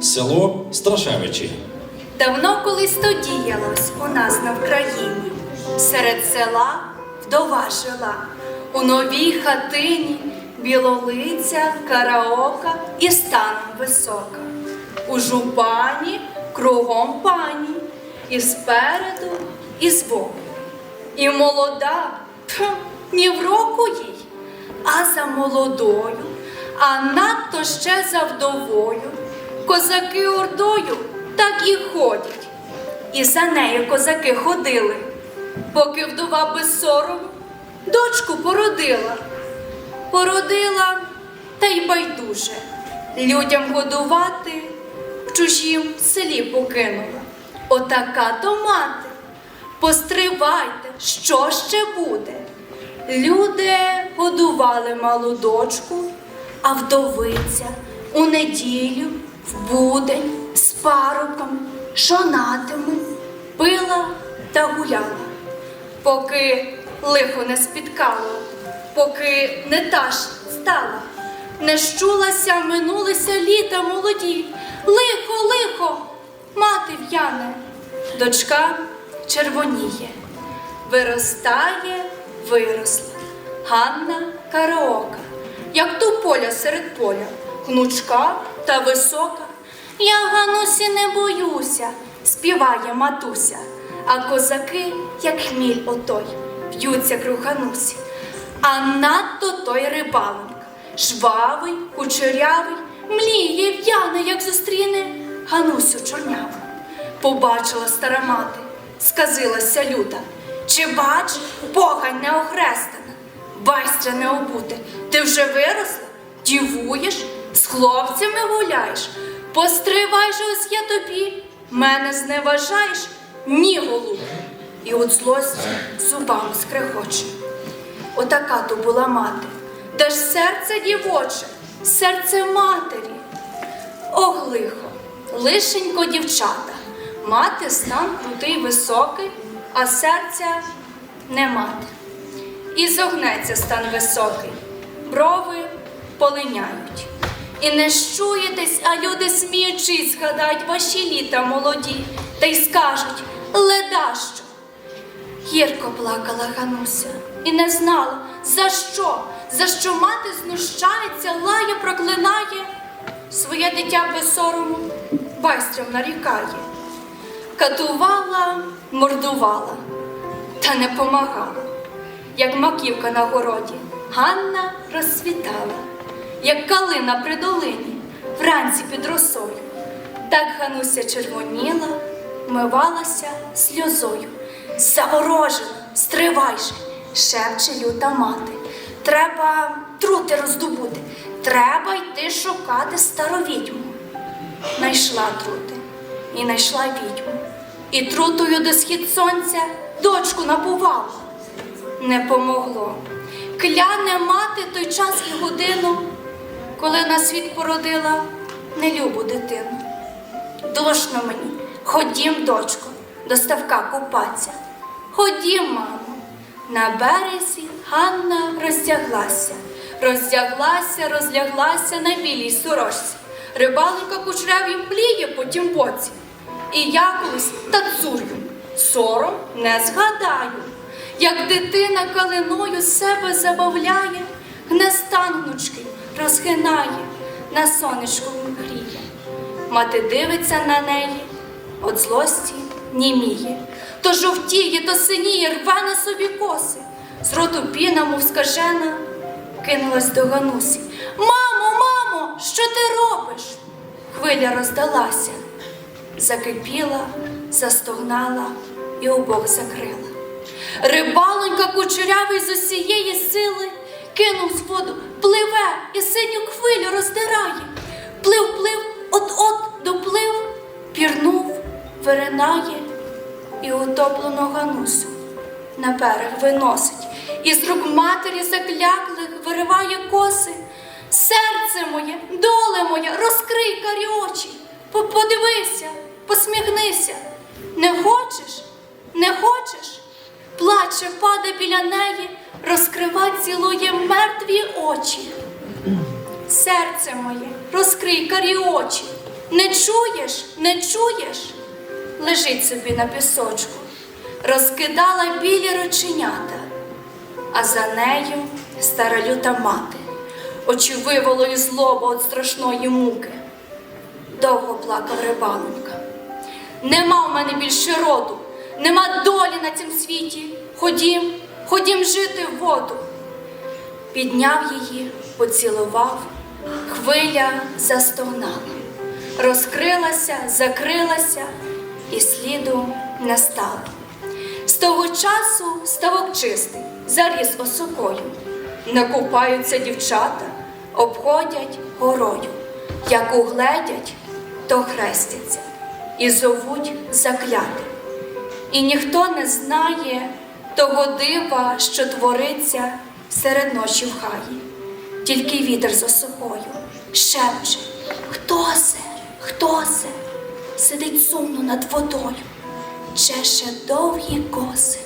село Страшевичі. Давно колись то діялось у нас на Вкраїні. Серед села вдова жила, у новій хатині білолиця, караока і станом висока. У жупані кругом пані, і спереду, і збоку. І молода, тьфу, ні в року їй, а за молодою, а надто ще за вдовою. Козаки ордою так і ходять. І за нею козаки ходили, поки вдова без сорому дочку породила. Породила та й байдуже. Людям годувати в чужім селі покинула. Отака то мати. Постривайте, що ще буде? Люди годували малу дочку, а вдовиця у неділю, в будень, з парубком, шонатими, пила та гуляла. Поки лихо не спіткало, поки не та стала, не щулася, минулися літа молоді. Лихо, лихо, мати в'яне, дочка червоніє, виростає, виросла. Ганна караока, як ту поля серед поля, гнучка та висока. Я Ганусі не боюся, співає матуся, а козаки, як хміль отой, б'ються круг Ганусі. А надто той рибалонька, жвавий, кучерявий, мліє в'яне, як зустріне Ганусю чорняву. Побачила стара мати, сказилася люта. Чи бач, погань не охрестана, байстра не обути. Ти вже виросла, дівуєш, з хлопцями гуляєш. Постривай ось я тобі, мене зневажаєш, ні, голуб. І от злості зубами скрехоче. Отака то була мати, де ж серце дівоче, серце матері. Ох, лихо, лишенько дівчата, мати стан крутий високий, а серця не мати. І зогнеться стан високий, брови полиняють. І не щуєтесь, а люди сміючись, згадають ваші літа молоді, та й скажуть леда що. Гірко плакала Гануся і не знала, за що, за що мати знущається, лає, проклинає, своє дитя без сорому байстрям нарікає. Катувала, мордувала, та не помагала, як маківка на городі, Ганна розсвітала, як калина при долині, вранці під росою. Так Гануся червоніла, мивалася сльозою. Заворожена, стривай же, шепче люта мати. Треба трути роздобути, треба йти шукати стару відьму. Найшла трути і найшла відьму. І трутою до схід сонця дочку набувала. Не помогло. Кляне мати той час і годину, коли на світ породила нелюбу дитину. Душно мені, ходім, дочко, до ставка купаться. Ходім, мамо. На березі Ганна роздяглася, роздяглася, розляглася на білій сорочці. Рибалика кучеряві пліє по тім боці. І я колись тацурю, сором не згадаю, як дитина калиною себе забавляє, гне стан гнучки розгинає, на сонечку гріє. Мати дивиться на неї, от злості німіє. То жовтіє, то синіє, рве на собі коси. З роту піна, мов скажена, кинулась до Ганусі. Мамо, мамо, що ти робиш? Хвиля роздалася, закипіла, застогнала і обох закрила. Рибалонька кучерявий з усієї сили кинув з воду, пливе синю хвилю роздирає. Плив, плив, от-от доплив, пірнув, виринає і утоплену ганусу на берег виносить, і з рук матері закляклих вириває коси. Серце моє, доле моя, розкрий карі очі, По- подивися, посміхнися. Не хочеш? Не хочеш? Плаче, паде біля неї, розкрива, цілує мертві очі. Серце моє, розкрий карі очі, Не чуєш, не чуєш? Лежить собі на пісочку, розкидала білі рученята, а за нею стара люта мати, очі виволої злоба від страшної муки. Довго плакав рибалонька. Нема в мене більше роду, нема долі на цім світі. Ходім, ходім жити в воду. Підняв її, поцілував, хвиля застогнала, розкрилася, закрилася, і сліду не стало. З того часу ставок чистий, заріс осокою. Не купаються дівчата, обходять горою. Як угледять, то хрестяться і зовуть закляти. І ніхто не знає того дива, що твориться серед ночі в хаї. Тільки вітер за собою шепче, хто це, хто це? Сидить сумно над водою, чеше довгі коси.